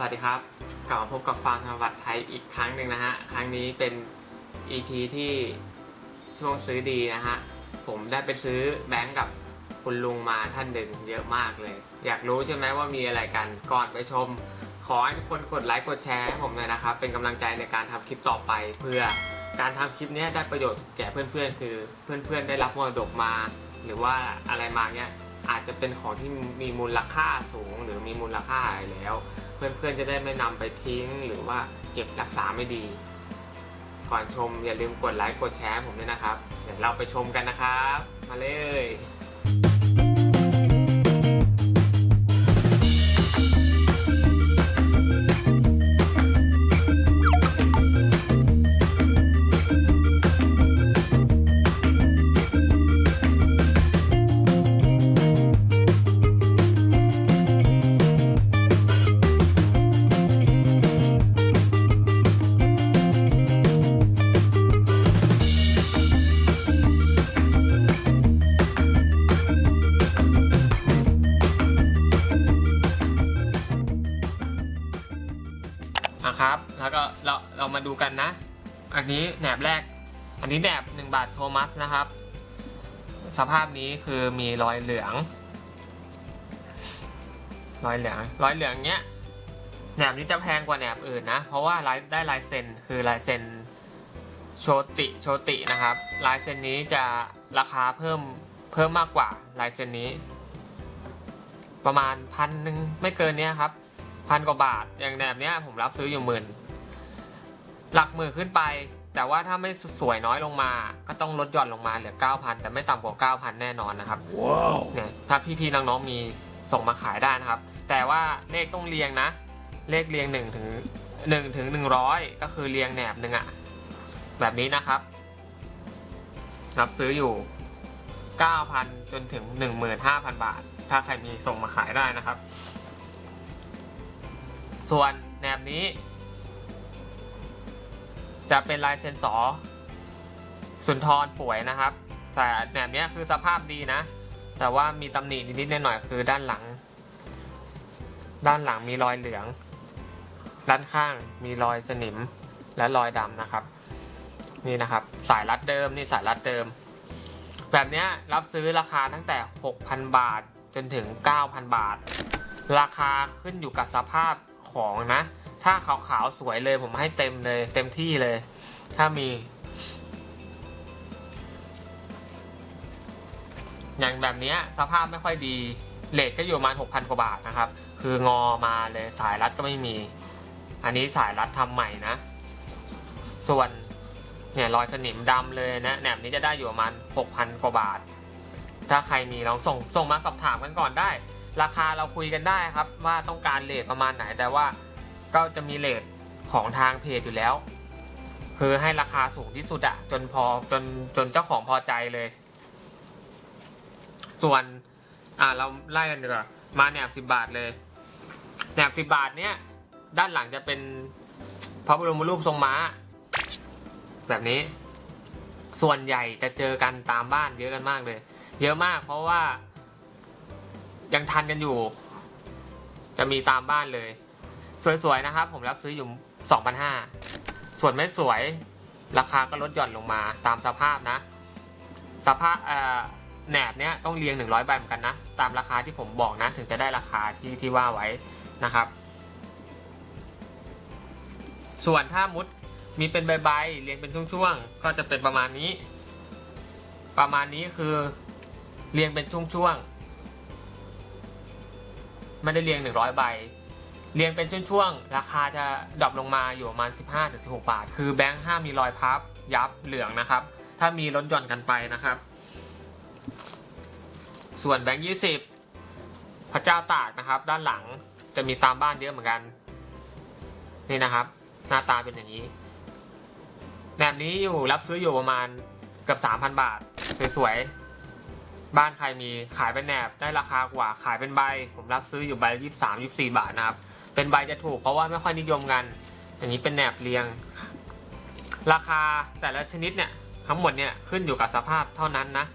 สวัสดีครับกลับมาพบกับฟาร์มธนวัตไทยอีกครั้งหนึ่งนะฮะ ครั้งนี้เป็น EP ที่ช่วงซื้อดีนะฮะ ผมได้ไปซื้อแบงก์กับคุณลุงมาท่านหนึ่งเยอะมากเลย อยากรู้ใช่ไหมว่ามีอะไรกัน ก่อนไปชม ขอให้ทุกคนกดไลค์กดแชร์ให้ผมหน่อยนะครับ เป็นกำลังใจในการทำคลิปต่อไป เพื่อการทำคลิปนี้ได้ประโยชน์แก่เพื่อนๆ คือเพื่อนๆได้รับมรดกมา หรือว่าอะไรมาเนี้ย อาจจะเป็นของที่มีมูลค่าสูงหรือมีมูลค่าอะไรแล้ว เพื่อนๆจะได้ไม่นำไปทิ้งหรือว่าเก็บรักษาไม่ดี ก่อนชมอย่าลืมกดไลค์กดแชร์ให้ผมด้วยนะครับ เดี๋ยวเราไปชมกันนะครับ มาเลย นะครับ แล้วก็เราเรามาดูกันนะ อันนี้แหนบแรก อันนี้แหนบ1 บาทโทมัสนะครับ สภาพนี้คือมีรอยเหลือง รอยเหลือง รอยเหลืองเนี้ยแหนบนี้จะแพงกว่าแหนบอื่นนะ เพราะว่าลายได้ลายเซ็นคือลายเซ็นโชติโชตินะครับ ลายเซ็นนี้จะราคาเพิ่มเพิ่มมากกว่าลายเซ็นนี้ ประมาณพันหนึ่งไม่เกินเนี้ยครับ พันกว่าบาทอย่างแหนบเนี้ยผมรับซื้ออยู่หมื่นหลักหมื่นขึ้นไป แต่ว่าถ้าไม่สวยน้อยลงมา ก็ต้องลดหย่อนลงมาเหลือ 9,000 แต่ไม่ต่ำกว่า 9,000 แน่นอนนะครับว้าวเนี่ยถ้าพี่ๆน้องๆมีส่งมาขายได้นะครับ แต่ว่าเลขต้องเรียงนะ เลขเรียง1ถึง1ถึง100 ก็คือเรียงแหนบหนึ่งอะแบบนี้นะครับ รับซื้ออยู่ 9,000 จนถึง 15,000 บาท ถ้าใครมีส่งมาขายได้นะครับ ส่วนแหนบนี้ จะเป็นลายเซ็นสอสุนทรป่วยนะครับ แต่แหนบเนี้ยคือสภาพดีนะ แต่ว่ามีตำหนินิดๆหน่อยๆคือด้านหลัง ด้านหลังมีรอยเหลือง ด้านข้างมีรอยสนิมและรอยดำนะครับ นี่นะครับ สายรัดเดิมนี่สายรัดเดิม แบบเนี้ยรับซื้อราคาตั้งแต่ 6,000 บาทจนถึง 9,000 บาท ราคาขึ้นอยู่กับสภาพ ของนะ ถ้าขาวๆสวยเลยผมให้เต็มเลย เต็มที่เลย ถ้ามี อย่างแบบนี้สภาพไม่ค่อยดีเลทก็อยู่ประมาณ6,000 กว่าบาทนะครับ คืองอมาเลยสายรัดก็ไม่มี อันนี้สายรัดทำใหม่นะ ส่วนเนี่ยรอยสนิมดำเลยนะแหนบนี้จะได้อยู่ประมาณ6,000 กว่าบาท ถ้าใครมีลองส่งส่งมาสอบถามกันก่อนได้ ราคาเราคุยกันได้ครับว่าต้องการเลทประมาณไหน แต่ว่าก็จะมีเลทของทางเพจอยู่แล้ว คือให้ราคาสูงที่สุดอะจนพอจนจนเจ้าของพอใจเลย ส่วนอ่าเราไล่กันดีกว่ามาแหนบสิบบาทเลยแหนบสิบบาทเนี้ยด้านหลังจะเป็นพระบรมรูปทรงม้า แบบนี้ ส่วนใหญ่จะเจอกันตามบ้านเยอะกันมากเลย เยอะมากเพราะว่า ยังทันกันอยู่ จะมีตามบ้านเลย สวยๆนะครับ ผมรับซื้ออยู่2,500ส่วนไม่สวย ราคาก็ลดหย่อนลงมาตามสภาพนะ สภาพแหนบเนี้ยต้องเรียง 100ใบเหมือนกันนะ ตามราคาที่ผมบอกนะ ถึงจะได้ราคาที่ที่ว่าไว้นะครับ ส่วนถ้ามุดมีเป็นใบๆเรียงเป็นช่วงๆก็จะเป็นประมาณนี้ ประมาณนี้คือเรียงเป็นช่วงๆ ไม่ได้เรียง 100 ใบ เรียงเป็นช่วงๆ ราคาจะดรอปลงมาอยู่ประมาณ 15-16 บาท คือแบงค์ห้ามมีรอยพับยับเหลืองนะครับ ถ้ามีลดหย่อนกันไปนะครับ ส่วนแบงค์20 พระเจ้าตากนะครับ ด้านหลังจะมีตามบ้านเยอะเหมือนกัน นี่นะครับ หน้าตาเป็นอย่างนี้แบบนี้อยู่รับซื้ออยู่ประมาณเกือบ3,000 บาท สวยๆ บ้านใครมีขายเป็นแหนบได้ราคากว่าขายเป็นใบ ผมรับซื้ออยู่ใบยี่สามยี่สี่บาทนะครับ เป็นใบจะถูกเพราะว่าไม่ค่อยนิยมกันอย่างนี้เป็นแหนบเรียง ราคาแต่ละชนิดเนี่ยทั้งหมดเนี่ยขึ้นอยู่กับสภาพเท่านั้นนะ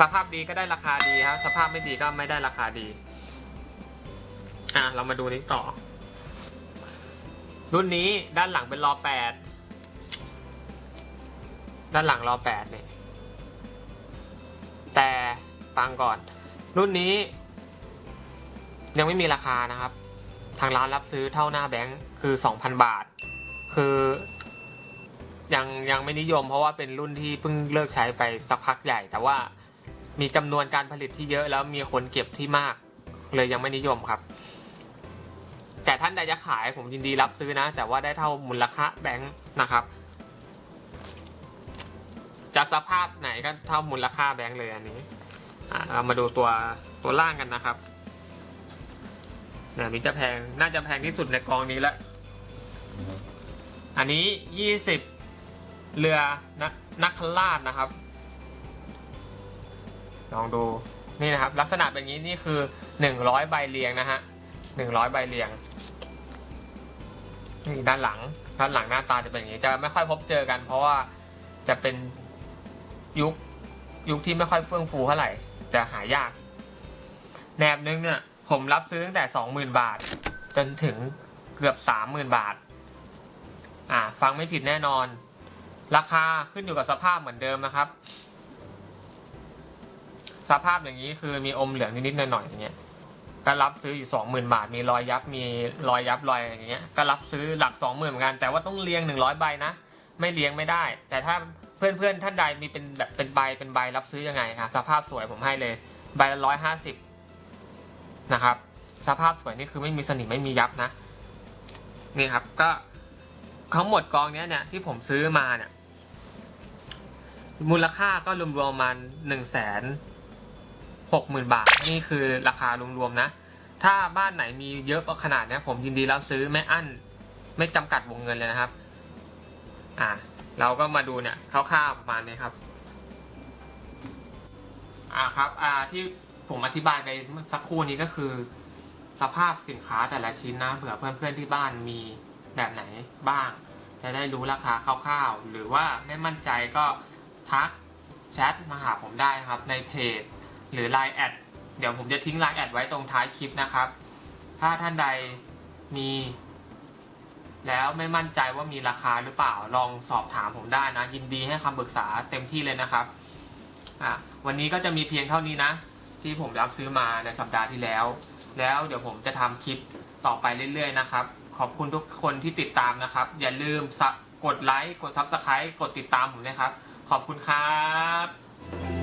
สภาพดีก็ได้ราคาดีครับสภาพไม่ดีก็ไม่ได้ราคาดี อะเรามาดูนี้ต่อ รุ่นนี้ด้านหลังเป็นรอแปดด้านหลังรอแปดเนี่ย แต่ฟังก่อน รุ่นนี้ ยังไม่มีราคานะครับ ทางร้านรับซื้อเท่าหน้าแบงค์คือ 2,000 บาท คือยังยังไม่นิยมเพราะว่าเป็นรุ่นที่เพิ่งเลิกใช้ไปสักพักใหญ่ แต่ว่ามีจำนวนการผลิตที่เยอะแล้วมีคนเก็บที่มาก เลยยังไม่นิยมครับ แต่ท่านใดจะขายผมยินดีรับซื้อนะ แต่ว่าได้เท่ามูลค่าแบงค์นะครับ จะสภาพไหนก็เท่ามูลค่าแบงค์เลยอันนี้เรามาดูตัวตัวล่างกันนะครับเนี่ยนี้จะแพงน่าจะแพงที่สุดในกองนี้แล้วอันนี้ยี่สิบเรือนักนักลาดนะครับ ลองดูนี่นะครับ ลักษณะเป็นอย่างนี้นี่คือหนึ่งร้อยใบเรียงนะฮะหนึ่งร้อยใบเรียงนี่ด้านหลังด้านหลังหน้าตาจะเป็นอย่างนี้จะไม่ค่อยพบเจอกัน เพราะว่าจะเป็น ยุคยุคที่ไม่ค่อยเฟื่องฟูเท่าไหร่ จะหายาก แหนบนึงเนี่ยผมรับซื้อตั้งแต่สองหมื่นบาท จนถึงเกือบสามหมื่นบาท อ่า ฟังไม่ผิดแน่นอน ราคาขึ้นอยู่กับสภาพเหมือนเดิมนะครับ สภาพอย่างนี้คือมีอมเหลืองนิดๆหน่อยๆอย่างเงี้ยก็รับซื้ออยู่สองหมื่นบาท มีรอยยับมีรอยยับรอยอย่างเงี้ย ก็รับซื้อหลักสองหมื่นเหมือนกันแต่ว่าต้องเรียงหนึ่งร้อยใบนะไม่เรียงไม่ได้ แต่ถ้า เพื่อนๆท่านใดมีเป็นแบบเป็นใบเป็นใบรับซื้อยังไงคะสภาพสวยผมให้เลยใบละร้อยห้าสิบนะครับ สภาพสวยนี่คือไม่มีสนิมไม่มียับนะนี่ครับก็ทั้งหมดกองเนี้ยเนี่ยที่ผมซื้อมาเนี่ยมูลค่าก็รวมๆประมาณหนึ่งแสนหกหมื่นบาท นี่คือราคารวมๆนะ ถ้าบ้านไหนมีเยอะขนาดเนี้ยผมยินดีรับซื้อไม่อั้น ไม่จำกัดวงเงินเลยนะครับ อ่า เราก็มาดูเนี่ยคร่าวๆประมาณนี้ครับอ่าครับอ่าที่ผมอธิบายไปสักครู่นี้ก็คือ สภาพสินค้าแต่ละชิ้นนะเผื่อเพื่อนๆที่บ้านมีแบบไหนบ้าง จะได้รู้ราคาคร่าวๆ หรือว่าไม่มั่นใจก็ทักแชทมาหาผมได้นะครับ ในเพจ หรือ Line แอดเดี๋ยวผมจะทิ้ง Line แอดไว้ตรงท้ายคลิปนะครับ ถ้าท่านใดมี แล้วไม่มั่นใจว่ามีราคาหรือเปล่าลองสอบถามผมได้นะ ยินดีให้คำปรึกษาเต็มที่เลยนะครับอะวันนี้ก็จะมีเพียงเท่านี้นะ ที่ผมรับซื้อมาในสัปดาห์ที่แล้ว แล้วเดี๋ยวผมจะทำคลิปต่อไปเรื่อยๆนะครับ ขอบคุณทุกคนที่ติดตามนะครับ อย่าลืมกดไลค์กดซับสไครต์กดติดตามผมนะครับ ขอบคุณครับ